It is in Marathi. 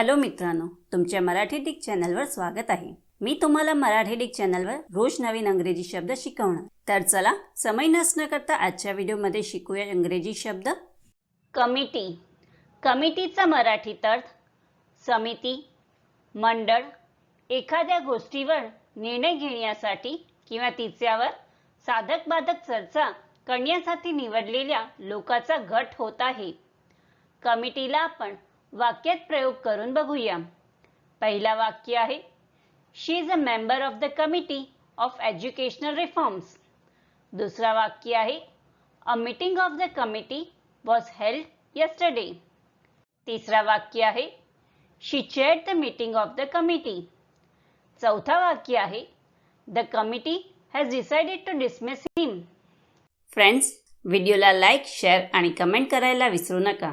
हॅलो मित्रांनो तुमच्या मराठी डिक चॅनलवर स्वागत आहे. मी तुम्हाला मराठी डिक चॅनलवर रोज नवीन अंग्रेजी शब्द शिकवणार. तर चला समय नसणं करता आजच्या व्हिडिओमध्ये शिकूया इंग्रजी शब्द. कमिटी. कमिटीचा मराठीत अर्थ समिती मंडळ एखाद्या गोष्टीवर निर्णय घेण्यासाठी किंवा तिच्यावर साधक बाधक चर्चा करण्यासाठी निवडलेल्या लोकांचा गट होत आहे. कमिटीला आपण वाक्यात प्रयोग करून बघूया. पहिला वाक्य आहे she is a member of the committee of educational reforms दुसरा वाक्य आहे a meeting of the committee was held yesterday तिसरा वाक्य आहे she chair the meeting of the committee चौथा वाक्य आहे the committee has decided to dismiss him friends व्हिडिओला लाईक शेअर आणि कमेंट करायला विसरू नका.